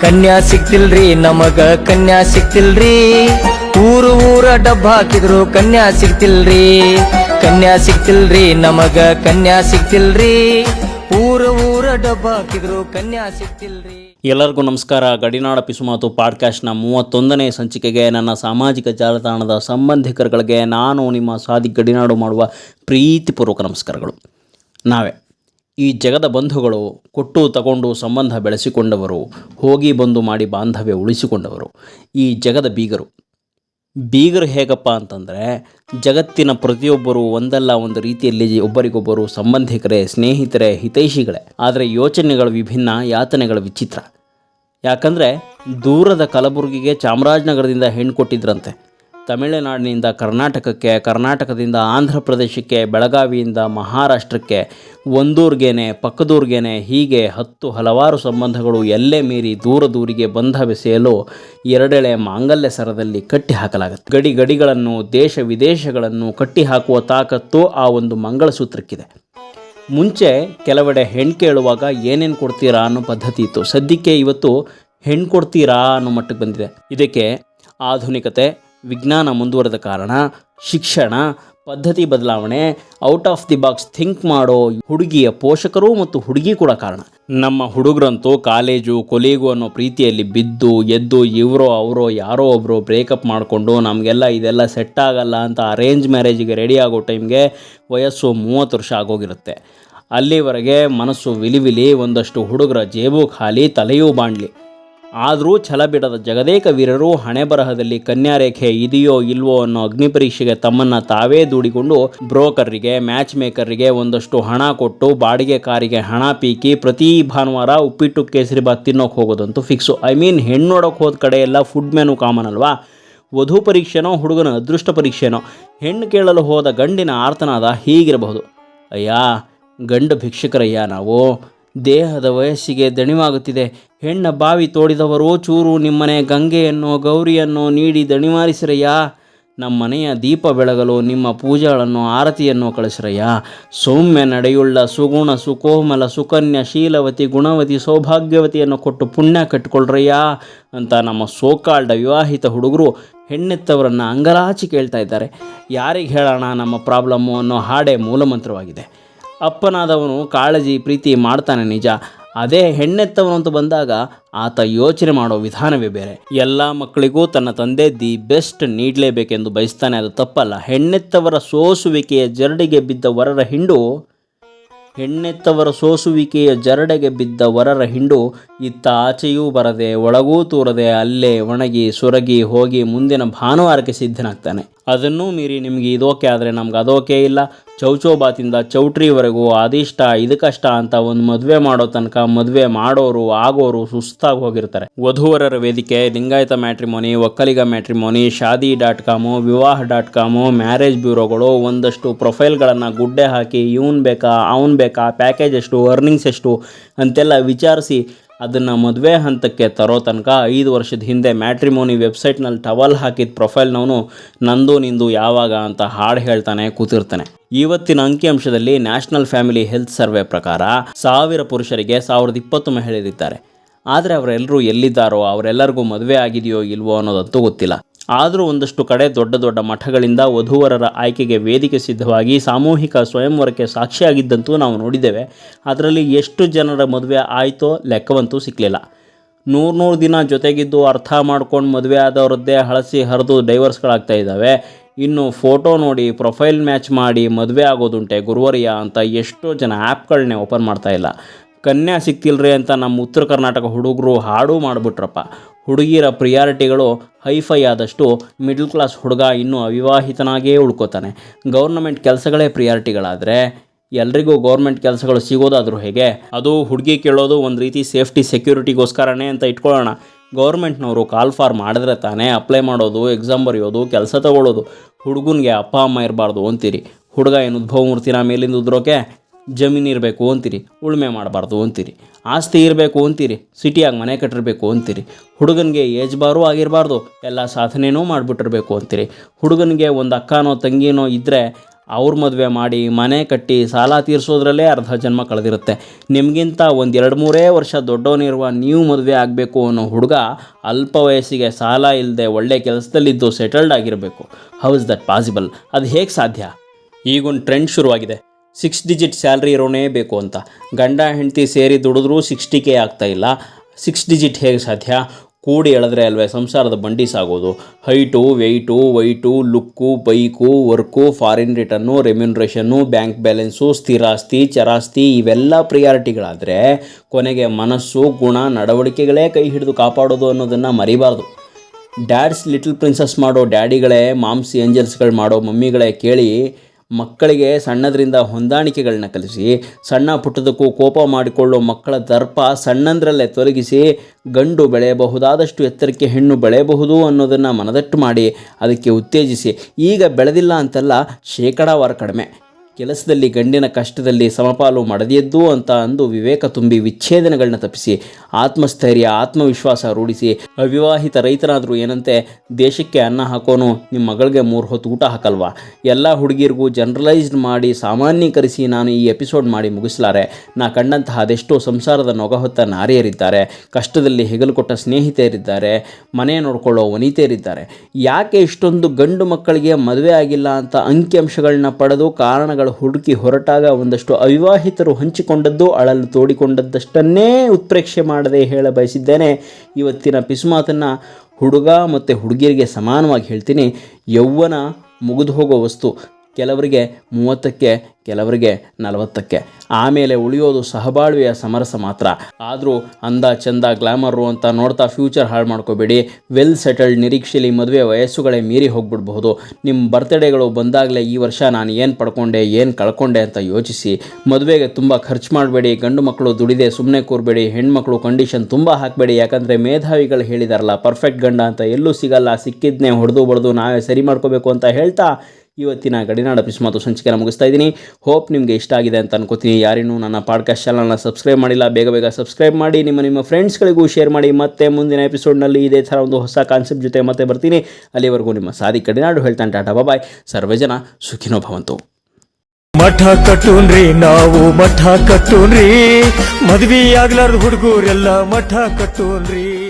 ಕನ್ಯಾ ಸಿಕ್ತಿಲ್ರಿ, ನಮಗ ಕನ್ಯಾ ಸಿಕ್ತಿಲ್ರಿ. ಊರು ಊರ ಡಬ್ಬ ಹಾಕಿದ್ರು ಕನ್ಯಾ ಸಿಕ್ತಿಲ್ರಿ. ಕನ್ಯಾ ಸಿಕ್ತಿಲ್ರಿ, ನಮಗ ಕನ್ಯಾ ಸಿಕ್ತಿಲ್ರಿ. ಊರು ಊರ ಡಬ್ಬ ಹಾಕಿದ್ರು ಕನ್ಯಾ ಸಿಕ್ತಿಲ್ರಿ. ಎಲ್ಲರಿಗೂ ನಮಸ್ಕಾರ. ಗಡಿನಾಡ ಪಿಸುಮಾತು ಪಾಡ್ಕಾಸ್ಟ್ನ ಮೂವತ್ತೊಂದನೇ ಸಂಚಿಕೆಗೆ ನನ್ನ ಸಾಮಾಜಿಕ ಜಾಲತಾಣದ ಸಂಬಂಧಿಕರುಗಳಿಗೆ ನಾನು ನಿಮ್ಮ ಸಾದಿ ಗಡಿನಾಡು ಮಾಡುವ ಪ್ರೀತಿಪೂರ್ವಕ ನಮಸ್ಕಾರಗಳು. ನಾವೇ ಈ ಜಗದ ಬಂಧುಗಳು ಕೊಟ್ಟು ತಗೊಂಡು ಸಂಬಂಧ ಬೆಳೆಸಿಕೊಂಡವರು, ಹೋಗಿ ಬಂದು ಮಾಡಿ ಬಾಂಧವ್ಯ ಉಳಿಸಿಕೊಂಡವರು. ಈ ಜಗದ ಬೀಗರು. ಬೀಗರು ಹೇಗಪ್ಪ ಅಂತಂದರೆ, ಜಗತ್ತಿನ ಪ್ರತಿಯೊಬ್ಬರು ಒಂದಲ್ಲ ಒಂದು ರೀತಿಯಲ್ಲಿ ಒಬ್ಬರಿಗೊಬ್ಬರು ಸಂಬಂಧಿಕರೇ, ಸ್ನೇಹಿತರೇ, ಹಿತೈಷಿಗಳೇ. ಆದರೆ ಯೋಚನೆಗಳು ವಿಭಿನ್ನ, ಯಾತನೆಗಳ ವಿಚಿತ್ರ. ಯಾಕಂದರೆ ದೂರದ ಕಲಬುರಗಿಗೆ ಚಾಮರಾಜನಗರದಿಂದ ಹೆಣ್ಣು ಕೊಟ್ಟಿದ್ರಂತೆ. ತಮಿಳುನಾಡಿನಿಂದ ಕರ್ನಾಟಕಕ್ಕೆ, ಕರ್ನಾಟಕದಿಂದ ಆಂಧ್ರ ಪ್ರದೇಶಕ್ಕೆ ಬೆಳಗಾವಿಯಿಂದ ಮಹಾರಾಷ್ಟ್ರಕ್ಕೆ, ಒಂದೂರ್ಗೆನೆ, ಪಕ್ಕದೂರ್ಗೆನೆ ಹೀಗೆ ಹತ್ತು ಹಲವಾರು ಸಂಬಂಧಗಳು ಎಲ್ಲೇ ಮೀರಿ ದೂರ ದೂರಿಗೆ ಬಂಧ ಬೆಸೆಯಲು ಎರಡೆಳೆ ಮಾಂಗಲ್ಯ ಸರದಲ್ಲಿ ಕಟ್ಟಿ ಹಾಕಲಾಗುತ್ತೆ. ಗಡಿ ಗಡಿಗಳನ್ನು, ದೇಶ ವಿದೇಶಗಳನ್ನು ಕಟ್ಟಿ ಹಾಕುವ ತಾಕತ್ತು ಆ ಒಂದು ಮಂಗಳಸೂತ್ರಕ್ಕಿದೆ. ಮುಂಚೆ ಕೆಲವೆಡೆ ಹೆಣ್ಣು ಕೇಳುವಾಗ ಏನೇನು ಕೊಡ್ತೀರಾ ಅನ್ನೋ ಪದ್ಧತಿ ಇತ್ತು. ಸದ್ಯಕ್ಕೆ ಇವತ್ತು ಹೆಣ್ಣು ಕೊಡ್ತೀರಾ ಅನ್ನೋ ಮಟ್ಟಕ್ಕೆ ಬಂದಿದೆ. ಇದಕ್ಕೆ ಆಧುನಿಕತೆ ವಿಜ್ಞಾನ ಮುಂದುವರೆದ ಕಾರಣ, ಶಿಕ್ಷಣ, ಪದ್ಧತಿ ಬದಲಾವಣೆ out of the box think ಮಾಡೋ ಹುಡುಗಿಯ ಪೋಷಕರು ಮತ್ತು ಹುಡುಗಿ ಕೂಡ ಕಾರಣ. ನಮ್ಮ ಹುಡುಗರಂತೂ ಕಾಲೇಜು, ಕೊಲೆಗು ಅನ್ನೋ ಪ್ರೀತಿಯಲ್ಲಿ ಬಿದ್ದು, ಎದ್ದು ಇವರೋ, ಅವರೋ, ಯಾರೋ ಒಬ್ಬರು ಬ್ರೇಕಪ್ ಮಾಡಿಕೊಂಡು ನಮಗೆಲ್ಲ ಇದೆಲ್ಲ ಸೆಟ್ ಆಗಲ್ಲ ಅಂತ ಅರೇಂಜ್ ಮ್ಯಾರೇಜಿಗೆ ರೆಡಿ ಆಗೋ ಟೈಮ್ಗೆ ವಯಸ್ಸು ಮೂವತ್ತು ವರ್ಷ ಆಗೋಗಿರುತ್ತೆ. ಅಲ್ಲಿವರೆಗೆ ಮನಸ್ಸು ವಿಲಿವಿಲಿ ಒಂದಷ್ಟು ಹುಡುಗರ ಜೇಬು ಖಾಲಿ, ತಲೆಯೂ ಬಾಣ್ಲಿ. ಆದರೂ ಛಲ ಬಿಡದ ಜಗದೇಕ ವೀರರು ಹಣೆ ಬರಹದಲ್ಲಿ ಕನ್ಯಾರೇಖೆ ಇದೆಯೋ ಇಲ್ವೋ ಅನ್ನೋ ಅಗ್ನಿ ಪರೀಕ್ಷೆಗೆ ತಮ್ಮನ್ನು ತಾವೇ ದೂಡಿಕೊಂಡು ಬ್ರೋಕರ್ರಿಗೆ ಮ್ಯಾಚ್ ಮೇಕರ್ರಿಗೆ ಒಂದಷ್ಟು ಹಣ ಕೊಟ್ಟು ಬಾಡಿಗೆ ಕಾರಿಗೆ ಹಣ ಪೀಕಿ ಪ್ರತಿ ಭಾನುವಾರ ಉಪ್ಪಿಟ್ಟು ಕೇಸರಿಬಾತ್ ತಿನ್ನೋಕೆ ಹೋಗೋದಂತೂ ಫಿಕ್ಸು. ಐ ಮೀನ್ ಹೆಣ್ಣು ನೋಡೋಕೆ ಹೋದ ಕಡೆ ಎಲ್ಲ ಫುಡ್ ಮೆನು ಕಾಮನ್ ಅಲ್ವಾ? ವಧು ಪರೀಕ್ಷೆನೋ, ಹುಡುಗನ ಅದೃಷ್ಟ ಪರೀಕ್ಷೆನೋ, ಹೆಣ್ಣು ಕೇಳಲು ಹೋದ ಗಂಡಿನ ಆರ್ತನಾದ ಹೀಗಿರಬಹುದು. ಅಯ್ಯ, ಗಂಡು ಭಿಕ್ಷುಕರಯ್ಯ ನಾವು? ದೇಹದ ವಯಸ್ಸಿಗೆ ದಣಿವಾಗುತ್ತಿದೆ. ಹೆಣ್ಣ ಬಾವಿ ತೋಡಿದವರೋ ಚೂರು ನಿಮ್ಮನೆ ಗಂಗೆಯನ್ನೋ ಗೌರಿಯನ್ನೋ ನೀಡಿ ದಣಿಮಾರಿಸಿರಯ್ಯ. ನಮ್ಮನೆಯ ದೀಪ ಬೆಳಗಲು ನಿಮ್ಮ ಪೂಜೆಗಳನ್ನು ಆರತಿಯನ್ನು ಕಳಿಸ್ರಯ್ಯಾ. ಸೌಮ್ಯ ನಡೆಯುಳ್ಳ ಸುಗುಣ, ಸುಕೋಮಲ, ಸುಕನ್ಯ, ಶೀಲವತಿ, ಗುಣವತಿ, ಸೌಭಾಗ್ಯವತಿಯನ್ನು ಕೊಟ್ಟು ಪುಣ್ಯ ಕಟ್ಟಿಕೊಳ್ರಯ್ಯಾ ಅಂತ ನಮ್ಮ ಸೋಕಾಲ್ಡ ವಿವಾಹಿತ ಹುಡುಗರು ಹೆಣ್ಣೆತ್ತವರನ್ನು ಅಂಗಲಾಚಿ ಕೇಳ್ತಾ ಇದ್ದಾರೆ. ಯಾರಿಗೆ ಹೇಳೋಣ ನಮ್ಮ ಪ್ರಾಬ್ಲಮ್ಮು ಅನ್ನೋ ಹಾಡೇ ಮೂಲಮಂತ್ರವಾಗಿದೆ. ಅಪ್ಪನಾದವನು ಕಾಳಜಿ ಪ್ರೀತಿ ಮಾಡ್ತಾನೆ ನಿಜ. ಅದೇ ಹೆಣ್ಣೆತ್ತವನು ಅಂತ ಬಂದಾಗ ಆತ ಯೋಚನೆ ಮಾಡೋ ವಿಧಾನವೇ ಬೇರೆ. ಎಲ್ಲ ಮಕ್ಕಳಿಗೂ ತನ್ನ ತಂದೆ ದಿ ಬೆಸ್ಟ್ ನೀಡಲೇಬೇಕೆಂದು ಬಯಸ್ತಾನೆ. ಅದು ತಪ್ಪಲ್ಲ. ಹೆಣ್ಣೆತ್ತವರ ಸೋಸುವಿಕೆಯ ಜರಡಿಗೆ ಬಿದ್ದ ವರರ ಹಿಂಡು, ಹೆಣ್ಣೆತ್ತವರ ಸೋಸುವಿಕೆಯ ಜರಡೆಗೆ ಬಿದ್ದ ವರರ ಹಿಂಡು, ಇತ್ತ ಆಚೆಯೂ ಬರದೆ, ಒಳಗೂ ತೂರದೆ, ಅಲ್ಲೇ ಒಣಗಿ, ಸೊರಗಿ ಹೋಗಿ ಮುಂದಿನ ಭಾನುವಾರಕ್ಕೆ ಸಿದ್ಧನಾಗ್ತಾನೆ. ಅದನ್ನೂ ಮೀರಿ ನಿಮಗೆ ಇದೋಕೆ ಆದರೆ ನಮ್ಗೆ ಅದೋಕೆ ಇಲ್ಲ. ಚೌಚೌಬಾತಿಂದ ಚೌಟ್ರಿವರೆಗೂ ಅದಿಷ್ಟ ಇದಕ್ಕಷ್ಟ ಅಂತ ಒಂದು ಮದುವೆ ಮಾಡೋ ತನಕ ಮದುವೆ ಮಾಡೋರು, ಆಗೋರು ಸುಸ್ತಾಗಿ ಹೋಗಿರ್ತಾರೆ. ವಧುವರರ ವೇದಿಕೆ, Lingayat matrimony, Vokkaliga matrimony, Shaadi dot com, Vivaha dot com, marriage ಬ್ಯೂರೋಗಳು ಒಂದಷ್ಟು ಪ್ರೊಫೈಲ್ಗಳನ್ನು ಗುಡ್ಡೆ ಹಾಕಿ ಇವನ್ ಬೇಕಾ, ಅವನ್ ಬೇಕಾ, ಪ್ಯಾಕೇಜ್ ಎಷ್ಟು, ಅರ್ನಿಂಗ್ಸ್ ಎಷ್ಟು ಅಂತೆಲ್ಲ ವಿಚಾರಿಸಿ ಅದನ್ನು ಮದುವೆ ಹಂತಕ್ಕೆ ತರೋ ತನಕ ಐದು ವರ್ಷದ ಹಿಂದೆ ಮ್ಯಾಟ್ರಿಮೋನಿ ವೆಬ್ಸೈಟ್ನಲ್ಲಿ ಟವಲ್ ಹಾಕಿದ ಪ್ರೊಫೈಲ್ನವನು ನಂದು ನಿಂದು ಯಾವಾಗ ಅಂತ ಹಾಡು ಹೇಳ್ತಾನೆ ಕೂತಿರ್ತಾನೆ. ಇವತ್ತಿನ ಅಂಕಿಅಂಶದಲ್ಲಿ ನ್ಯಾಷನಲ್ ಫ್ಯಾಮಿಲಿ ಹೆಲ್ತ್ ಸರ್ವೆ ಪ್ರಕಾರ ಸಾವಿರ ಪುರುಷರಿಗೆ ಸಾವಿರದ ಇಪ್ಪತ್ತು ಮಹಿಳೆಯರಿದ್ದಾರೆ. ಆದರೆ ಅವರೆಲ್ಲರೂ ಎಲ್ಲಿದ್ದಾರೋ ಅವರೆಲ್ಲರಿಗೂ ಮದುವೆ ಆಗಿದೆಯೋ ಇಲ್ವೋ ಅನ್ನೋದಂತೂ ಗೊತ್ತಿಲ್ಲ. ಆದರೂ ಒಂದಷ್ಟು ಕಡೆ ದೊಡ್ಡ ದೊಡ್ಡ ಮಠಗಳಿಂದ ವಧುವರರ ಆಯ್ಕೆಗೆ ವೇದಿಕೆ ಸಿದ್ಧವಾಗಿ ಸಾಮೂಹಿಕ ಸ್ವಯಂವರಕ್ಕೆ ಸಾಕ್ಷಿಯಾಗಿದ್ದಂತೂ ನಾವು ನೋಡಿದ್ದೇವೆ. ಅದರಲ್ಲಿ ಎಷ್ಟು ಜನರ ಮದುವೆ ಆಯಿತೋ ಲೆಕ್ಕವಂತೂ ಸಿಕ್ಕಲಿಲ್ಲ ನೂರು ನೂರು ದಿನ ಜೊತೆಗಿದ್ದು ಅರ್ಥ ಮಾಡ್ಕೊಂಡು ಮದುವೆ ಆದವರದ್ದೇ ಹಳಸಿ ಹರಿದು ಡೈವರ್ಸ್ಗಳಾಗ್ತಾ ಇದ್ದಾವೆ. ಇನ್ನು ಫೋಟೋ ನೋಡಿ ಪ್ರೊಫೈಲ್ ಮ್ಯಾಚ್ ಮಾಡಿ ಮದುವೆ ಆಗೋದುಂಟೆ ಗುರುವರಿಯ ಅಂತ ಎಷ್ಟೋ ಜನ ಆ್ಯಪ್ಗಳನ್ನೇ ಓಪನ್ ಮಾಡ್ತಾ ಇಲ್ಲ. ಕನ್ಯಾ ಸಿಕ್ತಿಲ್ರಿ ಅಂತ ನಮ್ಮ ಉತ್ತರ ಕರ್ನಾಟಕ ಹುಡುಗರು ಹಾಡು ಮಾಡಿಬಿಟ್ರಪ್ಪ. ಹುಡುಗಿಯರ ಪ್ರಿಯಾರಿಟಿಗಳು ಹೈಫೈ ಆದಷ್ಟು ಮಿಡ್ಲ್ ಕ್ಲಾಸ್ ಹುಡುಗ ಇನ್ನೂ ಅವಿವಾಹಿತನಾಗೇ ಉಳ್ಕೋತಾನೆ. ಗೌರ್ನಮೆಂಟ್ ಕೆಲಸಗಳೇ ಪ್ರಿಯಾರಿಟಿಗಳಾದರೆ ಎಲ್ರಿಗೂ ಗೌರ್ಮೆಂಟ್ ಕೆಲಸಗಳು ಸಿಗೋದಾದರೂ ಹೇಗೆ? ಅದು ಹುಡುಗಿ ಕೇಳೋದು ಒಂದು ರೀತಿ ಸೇಫ್ಟಿ ಸೆಕ್ಯೂರಿಟಿಗೋಸ್ಕರನೇ ಅಂತ ಇಟ್ಕೊಳ್ಳೋಣ. ಗೌರ್ಮೆಂಟ್ನವರು ಕಾಲ್ ಫಾರ್ ಮಾಡಿದ್ರೆ ತಾನೇ ಅಪ್ಲೈ ಮಾಡೋದು ಎಕ್ಸಾಮ್ ಬರೆಯೋದು, ಕೆಲಸ ತಗೊಳ್ಳೋದು ಹುಡುಗನಿಗೆ ಅಪ್ಪ, ಅಮ್ಮ ಇರಬಾರ್ದು ಅಂತೀರಿ. ಹುಡುಗ ಏನು ಉದ್ಭವ ಮೂರ್ತಿನ ಮೇಲಿಂದ ಉದ್ರೋಕೆ? ಜಮೀನು ಇರಬೇಕು ಅಂತೀರಿ, ಉಳುಮೆ ಮಾಡಬಾರ್ದು ಅಂತೀರಿ. ಆಸ್ತಿ ಇರಬೇಕು ಅಂತೀರಿ, ಸಿಟಿಯಾಗಿ ಮನೆ ಕಟ್ಟಿರಬೇಕು ಅಂತೀರಿ. ಹುಡುಗನಿಗೆ ಏಜ್ ಬಾರೂ ಆಗಿರಬಾರ್ದು, ಎಲ್ಲ ಸಾಧನೆಯೂ ಮಾಡಿಬಿಟ್ಟಿರ್ಬೇಕು ಅಂತೀರಿ. ಹುಡುಗನಿಗೆ ಒಂದು ಅಕ್ಕನೋ ತಂಗಿನೋ ಇದ್ದರೆ ಅವ್ರ ಮದುವೆ ಮಾಡಿ ಮನೆ ಕಟ್ಟಿ ಸಾಲ ತೀರಿಸೋದ್ರಲ್ಲೇ ಅರ್ಧ ಜನ್ಮ ಕಳೆದಿರುತ್ತೆ. ನಿಮಗಿಂತ ಒಂದು ಎರಡು ಮೂರೇ ವರ್ಷ ದೊಡ್ಡವನಿರುವ ನೀವು ಮದುವೆ ಆಗಬೇಕು ಅನ್ನೋ ಹುಡುಗ ಅಲ್ಪ ವಯಸ್ಸಿಗೆ ಸಾಲ ಇಲ್ಲದೆ ಒಳ್ಳೆ ಕೆಲಸದಲ್ಲಿದ್ದು ಸೆಟಲ್ಡ್ ಆಗಿರಬೇಕು. ಹೌ ಇಸ್ ದಟ್ ಪಾಸಿಬಲ್ ಅದು ಹೇಗೆ ಸಾಧ್ಯ? ಈಗೊಂದು ಟ್ರೆಂಡ್ ಶುರುವಾಗಿದೆ. ಸಿಕ್ಸ್ ಡಿಜಿಟ್ ಸ್ಯಾಲ್ರಿ ಇರೋನೇ ಬೇಕು ಅಂತ. ಗಂಡ, ಹೆಂಡತಿ ಸೇರಿ ದುಡಿದ್ರೂ ಸಿಕ್ಸ್ಟಿ ಕೆ ಇಲ್ಲ. ಸಿಕ್ಸ್ ಡಿಜಿಟ್ ಹೇಗೆ ಸಾಧ್ಯ? ಕೂಡಿ ಎಳೆದ್ರೆ ಅಲ್ವೇ, ಸಂಸಾರದ ಬಂಡಿ ಸಾಗೋದು. Height weight white look bike, work foreign return remuneration bank balance ಸ್ಥಿರಾಸ್ತಿ ಚರಾಸ್ತಿ ಇವೆಲ್ಲ ಪ್ರಿಯಾರಿಟಿಗಳಾದರೆ ಕೊನೆಗೆ ಮನಸ್ಸು, ಗುಣ, ನಡವಳಿಕೆಗಳೇ ಕೈ ಹಿಡಿದು ಕಾಪಾಡೋದು ಅನ್ನೋದನ್ನು ಮರಿಬಾರ್ದು. ಡ್ಯಾಡ್ಸ್ ಲಿಟಲ್ ಪ್ರಿನ್ಸಸ್ ಮಾಡೋ ಡ್ಯಾಡಿಗಳೇ ಮಾಮ್ಸಿ ಏಂಜಲ್ಸ್ಗಳು ಮಾಡೋ, ಮಮ್ಮಿಗಳೇ ಕೇಳಿ ಮಕ್ಕಳಿಗೆ ಸಣ್ಣದರಿಂದ ಹೊಂದಾಣಿಕೆಗಳನ್ನ ಕಲಿಸಿ, ಸಣ್ಣ ಪುಟ್ಟದಕ್ಕೂ ಕೋಪ ಮಾಡಿಕೊಳ್ಳೋ ಮಕ್ಕಳ ದರ್ಪ ಸಣ್ಣಂದ್ರಲ್ಲೇ ತೊಲಗಿಸಿ ಗಂಡು ಬೆಳೆಯಬಹುದಾದಷ್ಟು ಎತ್ತರಕ್ಕೆ ಹೆಣ್ಣು ಬೆಳೆಯಬಹುದು ಅನ್ನೋದನ್ನು ಮನದಟ್ಟು ಮಾಡಿ, ಅದಕ್ಕೆ ಉತ್ತೇಜಿಸಿ, ಈಗ ಬೆಳೆದಿಲ್ಲ ಅಂತಲ್ಲ ಶೇಕಡಾವಾರು ಕಡಿಮೆ. ಕೆಲಸದಲ್ಲಿ, ಗಂಡಿನ ಕಷ್ಟದಲ್ಲಿ ಸಮಪಾಲು ಮಡದಿಯದ್ದು ಅಂತ ಅಂದು ವಿವೇಕ ತುಂಬಿ ವಿಚ್ಛೇದನಗಳನ್ನ ತಪ್ಪಿಸಿ, ಆತ್ಮಸ್ಥೈರ್ಯ, ಆತ್ಮವಿಶ್ವಾಸ ರೂಢಿಸಿ, ಅವಿವಾಹಿತ ರೈತನಾದರೂ ಏನಂತೆ ದೇಶಕ್ಕೆ ಅನ್ನ ಹಾಕೋನು ನಿಮ್ಮ ಮಗಳಿಗೆ ಮೂರು ಹೊತ್ತು ಊಟ ಹಾಕಲ್ವಾ? ಎಲ್ಲ ಹುಡುಗಿರಿಗೂ ಜನರಲೈಸ್ಡ್ ಮಾಡಿ ಸಾಮಾನ್ಯೀಕರಿಸಿ ನಾನು ಈ ಎಪಿಸೋಡ್ ಮಾಡಿ ಮುಗಿಸಲಾರೆ. ನಾ ಕಂಡಂತಹ ಅದೆಷ್ಟೋ ಸಂಸಾರದ ನೊಗಹೊತ್ತ ನಾರಿಯರಿದ್ದಾರೆ. ಕಷ್ಟದಲ್ಲಿ ಹೆಗಲು ಕೊಟ್ಟ ಸ್ನೇಹಿತೆಯರಿದ್ದಾರೆ. ಮನೆ ನೋಡ್ಕೊಳ್ಳೋ ವನಿತೆಯರಿದ್ದಾರೆ. ಯಾಕೆ ಇಷ್ಟೊಂದು ಗಂಡು ಮಕ್ಕಳಿಗೆ ಮದುವೆ ಆಗಿಲ್ಲ ಅಂತ ಅಂಕಿಅಂಶಗಳನ್ನ ಪಡೆದು ಕಾರಣಗಳು ಹುಡುಕಿ ಹೊರಟಾಗ ಒಂದಷ್ಟು ಅವಿವಾಹಿತರು ಹಂಚಿಕೊಂಡದ್ದು ಅಳಲು ತೋಡಿಕೊಂಡದ್ದಷ್ಟನ್ನೇ ಉತ್ಪ್ರೇಕ್ಷೆ ಮಾಡದೆ ಹೇಳ ಬಯಸಿದ್ದೇನೆ. ಇವತ್ತಿನ ಪಿಸುಮಾತನ್ನು ಹುಡುಗ ಮತ್ತು ಹುಡುಗಿಯರಿಗೆ ಸಮಾನವಾಗಿ ಹೇಳ್ತೀನಿ. ಯೌವನ ಮುಗಿದು ಹೋಗೋ ವಸ್ತು. ಕೆಲವರಿಗೆ ಮೂವತ್ತಕ್ಕೆ, ಕೆಲವರಿಗೆ ನಲವತ್ತಕ್ಕೆ. ಆಮೇಲೆ ಉಳಿಯೋದು ಸಹಬಾಳ್ವೆಯ ಸಮರಸ ಮಾತ್ರ. ಆದರೂ ಅಂದ ಚಂದ ಗ್ಲಾಮರು ಅಂತ ನೋಡ್ತಾ ಫ್ಯೂಚರ್ ಹಾಳು ಮಾಡ್ಕೋಬೇಡಿ. ವೆಲ್ ಸೆಟಲ್ಡ್ ನಿರೀಕ್ಷೆಯಲ್ಲಿ ಮದುವೆ ವಯಸ್ಸುಗಳೇ ಮೀರಿ ಹೋಗ್ಬಿಡ್ಬಹುದು. ನಿಮ್ಮ ಬರ್ತ್ಡೇಗಳು ಬಂದಾಗಲೇ ಈ ವರ್ಷ ನಾನು ಏನು ಪಡ್ಕೊಂಡೆ, ಏನು ಕಳ್ಕೊಂಡೆ ಅಂತ ಯೋಚಿಸಿ. ಮದುವೆಗೆ ತುಂಬ ಖರ್ಚು ಮಾಡಬೇಡಿ, ಗಂಡು ಮಕ್ಕಳು ದುಡಿದೆ ಸುಮ್ಮನೆ ಕೂರಬೇಡಿ, ಹೆಣ್ಮಕ್ಳು ಕಂಡೀಷನ್ ತುಂಬ ಹಾಕಬೇಡಿ. ಯಾಕಂದರೆ ಮೇಧಾವಿಗಳು ಹೇಳಿದಾರಲ್ಲ ಪರ್ಫೆಕ್ಟ್ ಗಂಡ ಅಂತ ಎಲ್ಲೂ ಸಿಗಲ್ಲ, ಸಿಕ್ಕಿದ್ನೇ ಹೊಡೆದು ಬಡ್ದು ನಾವೇ ಸರಿ ಮಾಡ್ಕೋಬೇಕು ಅಂತ ಹೇಳ್ತಾ ಇವತ್ತಿನ ಗಡಿನಾಡ ಪಿಸ್ಮಾತು ಸಂಚಿಕೆನ ಮುಗಿಸ್ತಾ ಇದ್ದೀನಿ. ಹೋಪ್ ನಿಮಗೆ ಇಷ್ಟ ಆಗಿದೆ ಅಂತ ಅನ್ಕೋತೀನಿ. ಯಾರಿನ್ನೂ ನನ್ನ ಪಾಡ್ಕಾಸ್ಟ್ ಚಾನಲ್ನ ಸಬ್ಸ್ಕ್ರೈಬ್ ಮಾಡಿಲ್ಲ, ಬೇಗ ಬೇಗ ಸಬ್ಸ್ಕ್ರೈಬ್ ಮಾಡಿ. ನಿಮ್ಮ ನಿಮ್ಮ ಫ್ರೆಂಡ್ಸ್ಗಳಿಗೂ ಶೇರ್ ಮಾಡಿ. ಮತ್ತೆ ಮುಂದಿನ ಎಪಿಸೋಡ್ನಲ್ಲಿ ಇದೇ ಥರ ಒಂದು ಹೊಸ ಕಾನ್ಸೆಪ್ಟ್ ಜೊತೆ ಮತ್ತೆ ಬರ್ತೀನಿ. ಅಲ್ಲಿವರೆಗೂ ನಿಮ್ಮ ಸಾದಿ ಗಡಿನಾಡು ಹೇಳ್ತಾನೆ ಟಾಟಾ ಬಾಯ್ ಸರ್ವೇ ಜನ ಸುಖಿನೋ ಭವಂತು. ಮಠ ಕಟ್ಟೂನ್ರಿ, ನಾವು ಮಠ ಕಟ್ಟೂನ್ರಿ. ಮದ್ವಿ ಆಗ್ಲಾರ್ದ ಹುಡುಗರೆಲ್ಲ ಮಠ ಕಟ್ಟೂನ್ರಿ.